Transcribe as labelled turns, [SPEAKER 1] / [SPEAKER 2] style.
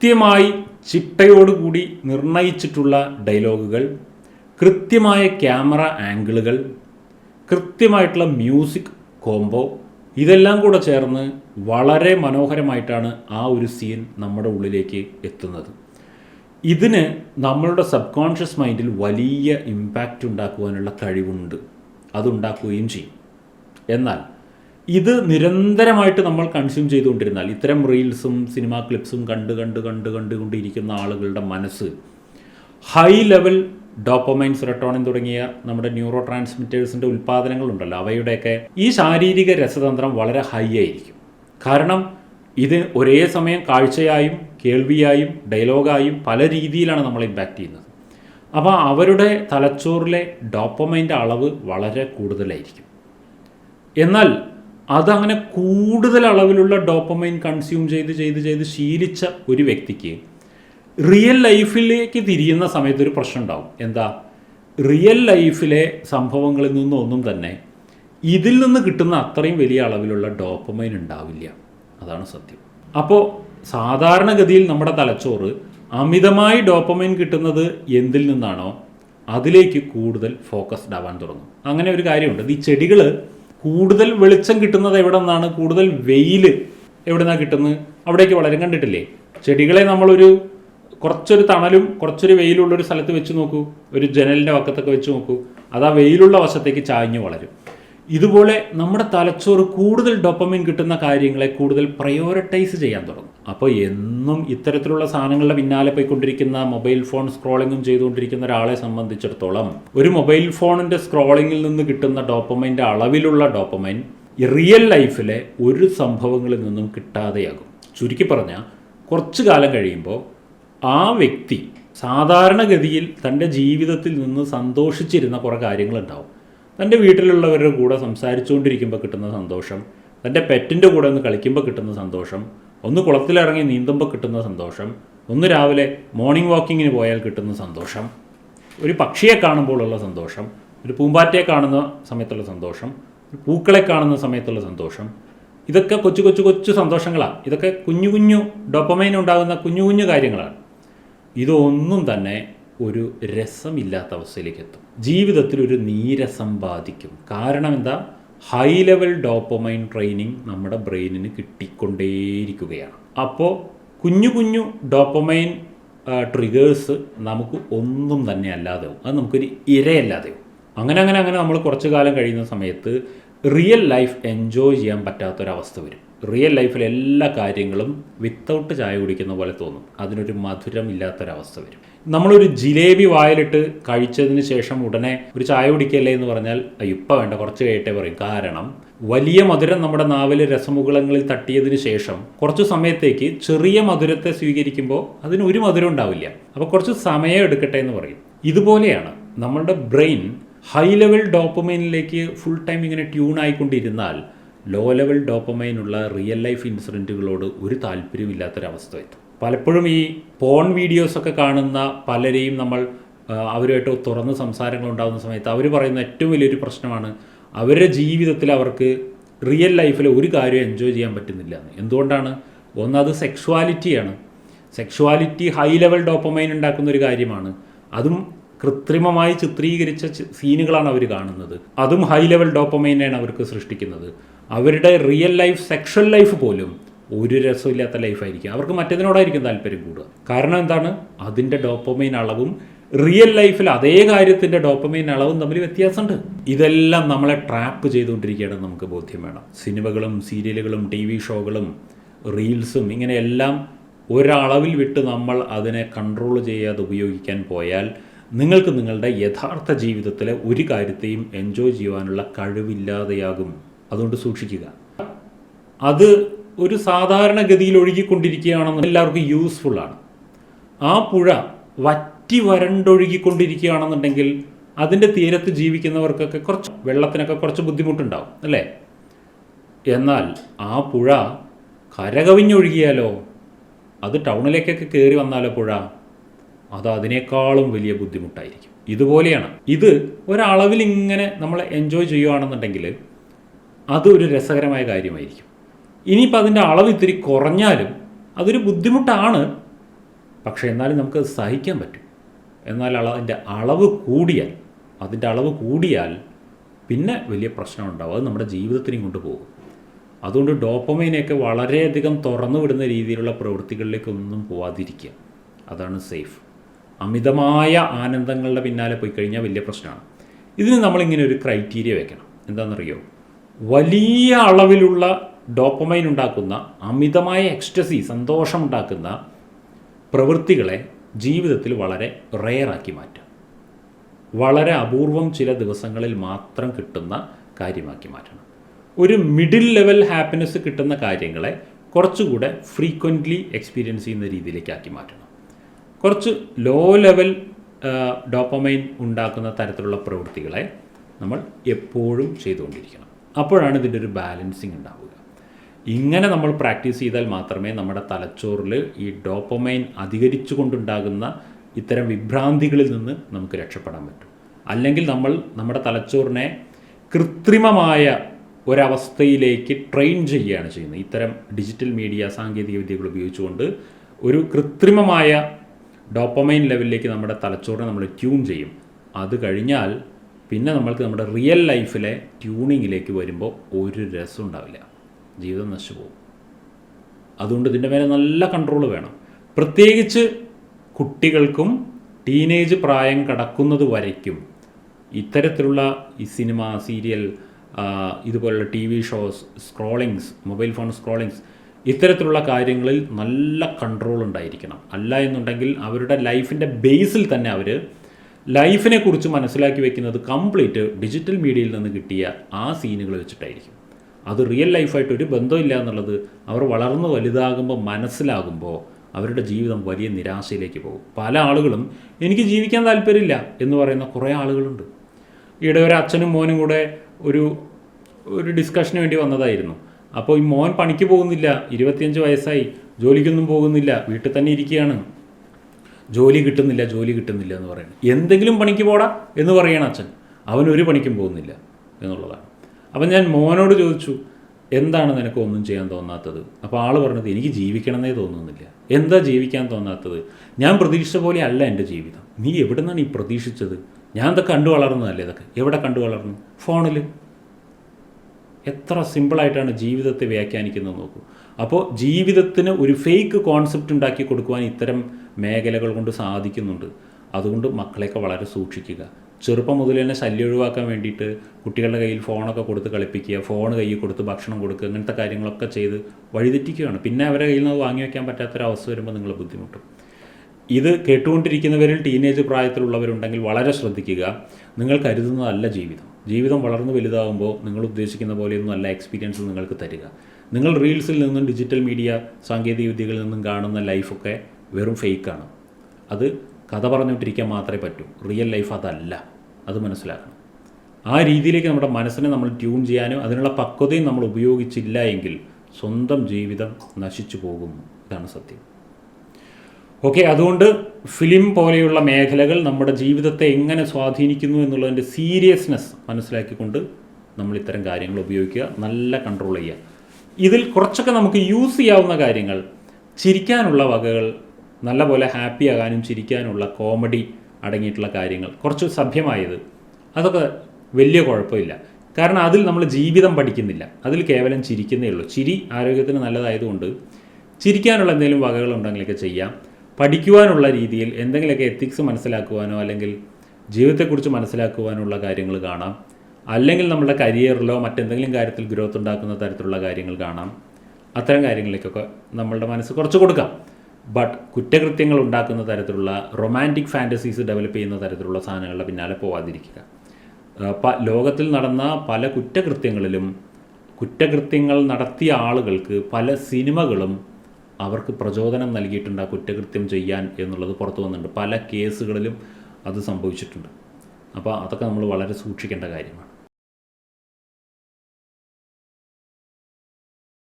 [SPEAKER 1] കൃത്യമായി ചിട്ടയോടുകൂടി നിർണയിച്ചിട്ടുള്ള ഡയലോഗുകൾ കൃത്യമായ ക്യാമറ ആംഗിളുകൾ കൃത്യമായിട്ടുള്ള മ്യൂസിക് കോംബോ ഇതെല്ലാം കൂടെ ചേർന്ന് വളരെ മനോഹരമായിട്ടാണ് ആ ഒരു സീൻ നമ്മുടെ ഉള്ളിലേക്ക് എത്തുന്നത്. ഇതിന് നമ്മളുടെ സബ് കോൺഷ്യസ് മൈൻഡിൽ വലിയ ഇമ്പാക്റ്റ് ഉണ്ടാക്കുവാനുള്ള കഴിവുണ്ട്. അതുണ്ടാക്കുകയും ചെയ്യും. എന്നാൽ ഇത് നിരന്തരമായിട്ട് നമ്മൾ കൺസ്യൂം ചെയ്തുകൊണ്ടിരുന്നാൽ ഇത്തരം റീൽസും സിനിമാ ക്ലിപ്സും കണ്ട് കണ്ട് കണ്ട് കണ്ടുകൊണ്ടിരിക്കുന്ന ആളുകളുടെ മനസ്സ് ഹൈ ലെവൽ ഡോപ്പമൈൻ സെറട്ടോണിൻ തുടങ്ങിയ നമ്മുടെ ന്യൂറോ ട്രാൻസ്മിറ്റേഴ്സിന്റെ ഉൽപ്പാദനങ്ങളുണ്ടല്ലോ അവയുടെയൊക്കെ ഈ ശാരീരിക രസതന്ത്രം വളരെ ഹൈ ആയിരിക്കും. കാരണം ഇത് ഒരേ സമയം കാഴ്ചയായും കേൾവിയായും ഡയലോഗായും പല രീതിയിലാണ് നമ്മളെ ഇമ്പാക്റ്റ് ചെയ്യുന്നത്. അപ്പോൾ അവരുടെ തലച്ചോറിലെ ഡോപ്പമൈന്റെ അളവ് വളരെ കൂടുതലായിരിക്കും. എന്നാൽ അതങ്ങനെ കൂടുതൽ അളവിലുള്ള ഡോപ്പമൈൻ കൺസ്യൂം ചെയ്ത് ചെയ്ത് ചെയ്ത് ശീലിച്ച ഒരു വ്യക്തിക്ക് റിയൽ ലൈഫിലേക്ക് തിരിയുന്ന സമയത്ത് ഒരു പ്രശ്നം ഉണ്ടാവും. എന്താ? റിയൽ ലൈഫിലെ സംഭവങ്ങളിൽ നിന്നൊന്നും തന്നെ ഇതിൽ നിന്ന് കിട്ടുന്ന അത്രയും വലിയ അളവിലുള്ള ഡോപ്പമൈൻ ഉണ്ടാവില്ല. അതാണ് സത്യം. അപ്പോൾ സാധാരണഗതിയിൽ നമ്മുടെ തലച്ചോറ് അമിതമായി ഡോപ്പമൈൻ കിട്ടുന്നത് എന്തിൽ നിന്നാണോ അതിലേക്ക് കൂടുതൽ ഫോക്കസ്ഡ് ആവാൻ തുടങ്ങും. അങ്ങനെ ഒരു കാര്യമുണ്ട്. ഈ ചെടികൾ കൂടുതൽ വെളിച്ചം കിട്ടുന്നത് എവിടെ നിന്നാണ്? കൂടുതൽ വെയിൽ എവിടെ നിന്നാണ് കിട്ടുന്നത്? അവിടേക്ക് വളരും കണ്ടിട്ടില്ലേ? ചെടികളെ നമ്മളൊരു കുറച്ചൊരു തണലും കുറച്ചൊരു വെയിലുള്ളൊരു സ്ഥലത്ത് വെച്ച് നോക്കൂ. ഒരു ജനലിന്റെ വക്കത്തൊക്കെ വെച്ച് നോക്കൂ. അത് ആ വെയിലുള്ള വശത്തേക്ക് ചാഞ്ഞു വളരും. ഇതുപോലെ നമ്മുടെ തലച്ചോറ് കൂടുതൽ ഡൊപ്പമിൻ കിട്ടുന്ന കാര്യങ്ങളെ കൂടുതൽ പ്രയോറിറ്റൈസ് ചെയ്യാൻ തുടങ്ങും. അപ്പോൾ എന്നും ഇത്തരത്തിലുള്ള സാധനങ്ങളുടെ പിന്നാലെ പോയിക്കൊണ്ടിരിക്കുന്ന മൊബൈൽ ഫോൺ സ്ക്രോളിങ്ങും ചെയ്തുകൊണ്ടിരിക്കുന്ന ഒരാളെ സംബന്ധിച്ചിടത്തോളം ഒരു മൊബൈൽ ഫോണിന്റെ സ്ക്രോളിങ്ങിൽ നിന്ന് കിട്ടുന്ന ഡോപ്പമൈന്റെ അളവിലുള്ള ഡോപ്പമൈൻ റിയൽ ലൈഫിലെ ഒരു സംഭവങ്ങളിൽ നിന്നും കിട്ടാതെയാകും. ചുരുക്കി പറഞ്ഞാൽ കുറച്ച് കാലം കഴിയുമ്പോൾ ആ വ്യക്തി സാധാരണഗതിയിൽ തന്റെ ജീവിതത്തിൽ നിന്ന് സന്തോഷിച്ചിരുന്ന കുറേ കാര്യങ്ങളുണ്ടാവും. തന്റെ വീട്ടിലുള്ളവരുടെ കൂടെ സംസാരിച്ചുകൊണ്ടിരിക്കുമ്പോൾ കിട്ടുന്ന സന്തോഷം തന്റെ പെറ്റിന്റെ കൂടെ ഒന്ന് കളിക്കുമ്പോൾ കിട്ടുന്ന സന്തോഷം ഒന്ന് കുളത്തിലിറങ്ങി നീന്തുമ്പോൾ കിട്ടുന്ന സന്തോഷം ഒന്ന് രാവിലെ മോർണിംഗ് വാക്കിങ്ങിന് പോയാൽ കിട്ടുന്ന സന്തോഷം ഒരു പക്ഷിയെ കാണുമ്പോഴുള്ള സന്തോഷം ഒരു പൂമ്പാറ്റയെ കാണുന്ന സമയത്തുള്ള സന്തോഷം ഒരു പൂക്കളെ കാണുന്ന സമയത്തുള്ള സന്തോഷം. ഇതൊക്കെ കൊച്ചു കൊച്ചു കൊച്ചു സന്തോഷങ്ങളാണ് ഇതൊക്കെ കുഞ്ഞു കുഞ്ഞു ഡൊപ്പമൈൻ ഉണ്ടാകുന്ന കുഞ്ഞു കുഞ്ഞു കാര്യങ്ങളാണ്. ഇതൊന്നും തന്നെ ഒരു രസമില്ലാത്ത അവസ്ഥയിലേക്ക് എത്തും ജീവിതത്തിൽ ഒരു നീരസം ബാധിക്കും. കാരണം എന്താ? ഹൈ ലെവൽ ഡോപ്പമൈൻ ട്രെയിനിങ് നമ്മുടെ ബ്രെയിനിന് കിട്ടിക്കൊണ്ടേയിരിക്കുകയാണ്. അപ്പോൾ കുഞ്ഞു കുഞ്ഞു ഡോപ്പമൈൻ ട്രിഗേഴ്സ് നമുക്ക് ഒന്നും തന്നെ അല്ലാതെവും അത് നമുക്കൊരു ഇരയല്ലാതെവും അങ്ങനെ അങ്ങനെ അങ്ങനെ നമ്മൾ കുറച്ച് കാലം കഴിയുന്ന സമയത്ത് റിയൽ ലൈഫ് എൻജോയ് ചെയ്യാൻ പറ്റാത്തൊരവസ്ഥ വരും. റിയൽ ലൈഫിലെ എല്ലാ കാര്യങ്ങളും വിത്തൗട്ട് ചായ കുടിക്കുന്ന പോലെ തോന്നും. അതിനൊരു മധുരം ഇല്ലാത്തൊരവസ്ഥ വരും. നമ്മളൊരു ജിലേബി വായിലിട്ട് കഴിച്ചതിന് ശേഷം ഉടനെ ഒരു ചായ കുടിക്കല്ലേ എന്ന് പറഞ്ഞാൽ ഇപ്പം വേണ്ട കുറച്ച് കഴിയട്ടെ പറയും. കാരണം വലിയ മധുരം നമ്മുടെ നാവിലെ രസമുകുളങ്ങളിൽ തട്ടിയതിന് ശേഷം കുറച്ച് സമയത്തേക്ക് ചെറിയ മധുരത്തെ സ്വീകരിക്കുമ്പോൾ അതിന് ഒരു മധുരം ഉണ്ടാവില്ല. അപ്പോൾ കുറച്ച് സമയം എടുക്കട്ടെ എന്ന് പറയും. ഇതുപോലെയാണ് നമ്മളുടെ ബ്രെയിൻ ഹൈ ലെവൽ ഡോപ്പമൈനിലേക്ക് ഫുൾ ടൈം ഇങ്ങനെ ട്യൂൺ ആയിക്കൊണ്ടിരുന്നാൽ ലോ ലെവൽ ഡോപ്പമൈനുള്ള റിയൽ ലൈഫ് ഇൻസിഡന്റുകളോട് ഒരു താല്പര്യമില്ലാത്തൊരവസ്ഥ എത്തും. പലപ്പോഴും ഈ പോൺ വീഡിയോസൊക്കെ കാണുന്ന പലരെയും നമ്മൾ അവരുമായിട്ട് തുറന്ന് സംസാരങ്ങൾ ഉണ്ടാകുന്ന സമയത്ത് അവർ പറയുന്ന ഏറ്റവും വലിയൊരു പ്രശ്നമാണ് അവരുടെ ജീവിതത്തിൽ അവർക്ക് റിയൽ ലൈഫിൽ ഒരു കാര്യം എൻജോയ് ചെയ്യാൻ പറ്റുന്നില്ല എന്ന്. എന്തുകൊണ്ടാണ്? ഒന്നത് സെക്ഷുവാലിറ്റിയാണ് സെക്ഷുവാലിറ്റി ഹൈ ലെവൽ ഡോപ്പമൈൻ ഉണ്ടാക്കുന്ന ഒരു കാര്യമാണ്. അതും കൃത്രിമമായി ചിത്രീകരിച്ച സീനുകളാണ് അവർ കാണുന്നത്. അതും ഹൈ ലെവൽ ഡോപ്പമൈനാണ് അവർക്ക് സൃഷ്ടിക്കുന്നത്. അവരുടെ റിയൽ ലൈഫ് സെക്ഷൽ ലൈഫ് പോലും ഒരു രസമില്ലാത്ത ലൈഫായിരിക്കും അവർക്ക് മറ്റേതിനോടായിരിക്കും താല്പര്യം കൂടുക. കാരണം എന്താണ്? അതിന്റെ ഡോപ്പമൈൻ അളവും റിയൽ ലൈഫിൽ അതേ കാര്യത്തിന്റെ ഡോപ്പമൈൻ അളവും തമ്മിൽ വ്യത്യാസമുണ്ട്. ഇതെല്ലാം നമ്മളെ ട്രാപ്പ് ചെയ്തുകൊണ്ടിരിക്കുകയാണെന്ന് നമുക്ക് ബോധ്യം വേണം. സിനിമകളും സീരിയലുകളും ടി വി ഷോകളും റീൽസും ഇങ്ങനെയെല്ലാം ഒരളവിൽ വിട്ട് നമ്മൾ അതിനെ കൺട്രോൾ ചെയ്യാതെ ഉപയോഗിക്കാൻ പോയാൽ നിങ്ങൾക്ക് നിങ്ങളുടെ യഥാർത്ഥ ജീവിതത്തിലെ ഒരു കാര്യത്തെയും എൻജോയ് ചെയ്യുവാനുള്ള കഴിവില്ലാതെയാകും. അതുകൊണ്ട് സൂക്ഷിക്കുക. അത് ഒരു സാധാരണ ഗതിയിൽ ഒഴുകിക്കൊണ്ടിരിക്കുകയാണെന്ന് എല്ലാവർക്കും യൂസ്ഫുള്ളാണ് ആ പുഴ വറ്റി വരണ്ടൊഴുകിക്കൊണ്ടിരിക്കുകയാണെന്നുണ്ടെങ്കിൽ അതിന്റെ തീരത്ത് ജീവിക്കുന്നവർക്കൊക്കെ കുറച്ച് വെള്ളത്തിനൊക്കെ കുറച്ച് ബുദ്ധിമുട്ടുണ്ടാവും അല്ലേ? എന്നാൽ ആ പുഴ കരകവിഞ്ഞൊഴുകിയാലോ? അത് ടൗണിലേക്കൊക്കെ കയറി വന്നാലോ പുഴ? അത് അതിനേക്കാളും വലിയ ബുദ്ധിമുട്ടായിരിക്കും. ഇതുപോലെയാണ്. ഇത് ഒരളവിൽ ഇങ്ങനെ നമ്മൾ എൻജോയ് ചെയ്യുകയാണെന്നുണ്ടെങ്കിൽ അതൊരു രസകരമായ കാര്യമായിരിക്കും. ഇനിയിപ്പോൾ അതിന്റെ അളവ് ഇത്തിരി കുറഞ്ഞാലും അതൊരു ബുദ്ധിമുട്ടാണ്. പക്ഷേ എന്നാലും നമുക്ക് സഹിക്കാൻ പറ്റും. എന്നാൽ അതിന്റെ അളവ് കൂടിയാൽ അതിന്റെ അളവ് കൂടിയാൽ പിന്നെ വലിയ പ്രശ്നം ഉണ്ടാവും അത് നമ്മുടെ ജീവിതത്തിനെയും കൊണ്ടുപോകും അതുകൊണ്ട് ഡോപ്പമൈനെയൊക്കെ വളരെയധികം തുറന്നു വിടുന്ന രീതിയിലുള്ള പ്രവൃത്തികളിലേക്കൊന്നും പോവാതിരിക്കുക. അതാണ് സേഫ്. അമിതമായ ആനന്ദങ്ങളുടെ പിന്നാലെ പോയി കഴിഞ്ഞാൽ വലിയ പ്രശ്നമാണ്. ഇതിന് നമ്മളിങ്ങനെ ഒരു ക്രൈറ്റീരിയ വെക്കണം. എന്താണെന്നറിയോ? വലിയ അളവിലുള്ള ഡോപ്പമൈൻ ഉണ്ടാക്കുന്ന അമിതമായ എക്സ്റ്റസി സന്തോഷം ഉണ്ടാക്കുന്ന പ്രവൃത്തികളെ ജീവിതത്തിൽ വളരെ റെയറാക്കി മാറ്റുക. വളരെ അപൂർവം ചില ദിവസങ്ങളിൽ മാത്രം കിട്ടുന്ന കാര്യമാക്കി മാറ്റണം. ഒരു മിഡിൽ ലെവൽ ഹാപ്പിനെസ് കിട്ടുന്ന കാര്യങ്ങളെ കുറച്ചുകൂടെ ഫ്രീക്വന്റ്ലി എക്സ്പീരിയൻസ് ചെയ്യുന്ന രീതിയിലേക്ക് ആക്കി മാറ്റണം. കുറച്ച് ലോ ലെവൽ ഡോപ്പമൈൻ ഉണ്ടാക്കുന്ന തരത്തിലുള്ള പ്രവൃത്തികളെ നമ്മൾ എപ്പോഴും ചെയ്തുകൊണ്ടിരിക്കണം. അപ്പോഴാണ് ഇതിന്റെ ഒരു ബാലൻസിങ് ഉണ്ടാവുക. ഇങ്ങനെ നമ്മൾ പ്രാക്ടീസ് ചെയ്താൽ മാത്രമേ നമ്മുടെ തലച്ചോറിൽ ഈ ഡോപ്പമൈൻ അധികരിച്ചു കൊണ്ടുണ്ടാകുന്ന ഇത്തരം വിഭ്രാന്തികളിൽ നിന്ന് നമുക്ക് രക്ഷപ്പെടാൻ പറ്റും. അല്ലെങ്കിൽ നമ്മൾ നമ്മുടെ തലച്ചോറിനെ കൃത്രിമമായ ഒരവസ്ഥയിലേക്ക് ട്രെയിൻ ചെയ്യുകയാണ് ചെയ്യുന്നത്. ഇത്തരം ഡിജിറ്റൽ മീഡിയ സാങ്കേതിക വിദ്യകൾ ഉപയോഗിച്ചുകൊണ്ട് ഒരു കൃത്രിമമായ ഡോപ്പമൈൻ ലെവലിലേക്ക് നമ്മുടെ തലച്ചോറിനെ നമ്മൾ ട്യൂൺ ചെയ്യും. അത് കഴിഞ്ഞാൽ പിന്നെ നമ്മൾക്ക് നമ്മുടെ റിയൽ ലൈഫിലെ ട്യൂണിങ്ങിലേക്ക് വരുമ്പോൾ ഒരു രസം ഉണ്ടാവില്ല. ജീവിതം നശിച്ചു പോകും. അതുകൊണ്ട് ഇതിന്റെ മേലെ നല്ല കൺട്രോൾ വേണം. പ്രത്യേകിച്ച് കുട്ടികൾക്കും ടീനേജ് പ്രായം കടക്കുന്നത് വരയ്ക്കും. ഇത്തരത്തിലുള്ള ഈ സിനിമ സീരിയൽ ഇതുപോലുള്ള T V shows scrollings mobile phone scrollings ഇത്തരത്തിലുള്ള കാര്യങ്ങളിൽ നല്ല കൺട്രോൾ ഉണ്ടായിരിക്കണം. അല്ല എന്നുണ്ടെങ്കിൽ അവരുടെ ലൈഫിന്റെ ബേസിൽ തന്നെ അവർ ലൈഫിനെ കുറിച്ച് മനസ്സിലാക്കി വെക്കുന്നത് കംപ്ലീറ്റ് ഡിജിറ്റൽ മീഡിയയിൽ നിന്ന് കിട്ടിയ ആ സീനുകൾ വെച്ചിട്ടായിരിക്കും. അത് റിയൽ ലൈഫായിട്ട് ഒരു ബന്ധമില്ല എന്നുള്ളത് അവർ വളർന്ന് വലുതാകുമ്പോൾ മനസ്സിലാകുമ്പോൾ അവരുടെ ജീവിതം വലിയ നിരാശയിലേക്ക് പോകും. പല ആളുകളും എനിക്ക് ജീവിക്കാൻ താല്പര്യമില്ല എന്ന് പറയുന്ന കുറേ ആളുകളുണ്ട്. ഈയിടെ ഒരു അച്ഛനും മോനും കൂടെ ഒരു ഒരു ഡിസ്കഷന് വേണ്ടി വന്നതായിരുന്നു. അപ്പോൾ ഈ മോൻ പണിക്ക് പോകുന്നില്ല. ഇരുപത്തിയഞ്ച് വയസ്സായി. ജോലിക്കൊന്നും പോകുന്നില്ല. വീട്ടിൽ തന്നെ ഇരിക്കുകയാണ്. ജോലി കിട്ടുന്നില്ല ജോലി കിട്ടുന്നില്ല എന്ന് പറയുന്നത്. എന്തെങ്കിലും പണിക്ക് പോടാ എന്ന് പറയണം അച്ഛൻ. അവൻ ഒരു പണിക്കും പോകുന്നില്ല എന്നുള്ളതാണ്. അപ്പം ഞാൻ മോനോട് ചോദിച്ചു എന്താണ് നിനക്ക് ഒന്നും ചെയ്യാൻ തോന്നാത്തത്? അപ്പോൾ ആൾ പറഞ്ഞത് എനിക്ക് ജീവിക്കണമെന്നേ തോന്നുന്നില്ല. എന്താ ജീവിക്കാൻ തോന്നാത്തത്? ഞാൻ പ്രതീക്ഷിച്ച പോലെ അല്ല എന്റെ ജീവിതം. നീ എവിടെ നിന്നാണ് ഈ പ്രതീക്ഷിച്ചത്? ഞാൻ ഇതൊക്കെ കണ്ടു വളർന്നതല്ലേ ഇതൊക്കെ? എവിടെ കണ്ടു വളർന്നു? ഫോണിൽ എത്ര സിമ്പിളായിട്ടാണ് ജീവിതത്തെ വ്യാഖ്യാനിക്കുന്നത് നോക്കൂ. അപ്പോൾ ജീവിതത്തിന് ഒരു ഫേക്ക് കോൺസെപ്റ്റ് ഉണ്ടാക്കി കൊടുക്കുവാൻ ഇത്തരം മേഖലകൾ കൊണ്ട് സാധിക്കുന്നുണ്ട്. അതുകൊണ്ട് മക്കളെയൊക്കെ വളരെ സൂക്ഷിക്കുക. ചെറുപ്പം മുതൽ തന്നെ ശല്യം ഒഴിവാക്കാൻ വേണ്ടിയിട്ട് കുട്ടികളുടെ കയ്യിൽ ഫോണൊക്കെ കൊടുത്ത് കളിപ്പിക്കുക ഫോൺ കയ്യിൽ കൊടുത്ത് ഭക്ഷണം കൊടുക്കുക അങ്ങനത്തെ കാര്യങ്ങളൊക്കെ ചെയ്ത് വഴിതെറ്റിക്കുകയാണ്. പിന്നെ അവരെ കയ്യിൽ നിന്ന് വാങ്ങി വയ്ക്കാൻ പറ്റാത്തൊരവസ്ഥ വരുമ്പോൾ നിങ്ങൾ ബുദ്ധിമുട്ടും. ഇത് കേട്ടുകൊണ്ടിരിക്കുന്നവരിൽ ടീനേജ് പ്രായത്തിലുള്ളവരുണ്ടെങ്കിൽ വളരെ ശ്രദ്ധിക്കുക. നിങ്ങൾ കരുതുന്നതല്ല ജീവിതം. ജീവിതം വളർന്നു വലുതാകുമ്പോൾ നിങ്ങൾ ഉദ്ദേശിക്കുന്ന പോലെയൊന്നും അല്ല എക്സ്പീരിയൻസ് നിങ്ങൾക്ക് തരിക. നിങ്ങൾ റീൽസിൽ നിന്നും ഡിജിറ്റൽ മീഡിയ സാങ്കേതിക വിദ്യകളിൽ നിന്നും കാണുന്ന ലൈഫൊക്കെ വെറും ഫേക്കാണ് അത് കഥ പറഞ്ഞുകൊണ്ടിരിക്കാൻ മാത്രമേ പറ്റൂ. റിയൽ ലൈഫ് അതല്ല. അത് മനസ്സിലാക്കണം. ആ രീതിയിലേക്ക് നമ്മുടെ മനസ്സിനെ നമ്മൾ ട്യൂൺ ചെയ്യാനും അതിനുള്ള പക്വതയും നമ്മൾ ഉപയോഗിച്ചില്ല എങ്കിൽ സ്വന്തം ജീവിതം നശിച്ചു പോകും ഇതാണ് സത്യം. ഓക്കെ അതുകൊണ്ട് ഫിലിം പോലെയുള്ള മേഖലകൾ നമ്മുടെ ജീവിതത്തെ എങ്ങനെ സ്വാധീനിക്കുന്നു എന്നുള്ളതിന്റെ സീരിയസ്നെസ് മനസ്സിലാക്കിക്കൊണ്ട് നമ്മൾ ഇത്തരം കാര്യങ്ങൾ ഉപയോഗിക്കുക നല്ല കൺട്രോൾ ചെയ്യുക. ഇതിൽ കുറച്ചൊക്കെ നമുക്ക് യൂസ് ചെയ്യാവുന്ന കാര്യങ്ങൾ ചിരിക്കാനുള്ള വകകൾ നല്ലപോലെ ഹാപ്പി ആകാനും ചിരിക്കാനുള്ള കോമഡി അടങ്ങിയിട്ടുള്ള കാര്യങ്ങൾ കുറച്ച് സഭ്യമായത്. അതൊക്കെ വലിയ കുഴപ്പമില്ല. കാരണം അതിൽ നമ്മൾ ജീവിതം പഠിക്കുന്നില്ല. അതിൽ കേവലം ചിരിക്കുന്നേ ഉള്ളൂ. ചിരി ആരോഗ്യത്തിന് നല്ലതായതുകൊണ്ട് ചിരിക്കാനുള്ള എന്തെങ്കിലും വകകളുണ്ടെങ്കിലൊക്കെ ചെയ്യാം. പഠിക്കുവാനുള്ള രീതിയിൽ എന്തെങ്കിലുമൊക്കെ എത്തിക്സ് മനസ്സിലാക്കുവാനോ അല്ലെങ്കിൽ ജീവിതത്തെക്കുറിച്ച് മനസ്സിലാക്കുവാനുള്ള കാര്യങ്ങൾ കാണാം. അല്ലെങ്കിൽ നമ്മുടെ കരിയറിലോ മറ്റെന്തെങ്കിലും കാര്യത്തിൽ ഗ്രോത്ത് ഉണ്ടാക്കുന്ന തരത്തിലുള്ള കാര്യങ്ങൾ കാണാം. അത്തരം കാര്യങ്ങളിലേക്കൊക്കെ നമ്മളുടെ മനസ്സ് കുറച്ച് കൊടുക്കാം. ബട്ട് കുറ്റകൃത്യങ്ങൾ ഉണ്ടാക്കുന്ന തരത്തിലുള്ള റൊമാന്റിക് ഫാന്റസീസ് ഡെവലപ്പ് ചെയ്യുന്ന തരത്തിലുള്ള സാധനങ്ങളുടെ പിന്നാലെ പോവാതിരിക്കുക. ലോകത്തിൽ നടന്ന പല കുറ്റകൃത്യങ്ങളിലും കുറ്റകൃത്യങ്ങൾ നടത്തിയ ആളുകൾക്ക് പല സിനിമകളും അവർക്ക് പ്രചോദനം നൽകിയിട്ടുണ്ട് ആ കുറ്റകൃത്യം ചെയ്യാൻ എന്നുള്ളത് പുറത്തു വന്നിട്ടുണ്ട്. പല കേസുകളിലും അത് സംഭവിച്ചിട്ടുണ്ട്. അപ്പോൾ അതൊക്കെ നമ്മൾ വളരെ സൂക്ഷിക്കേണ്ട കാര്യമാണ്.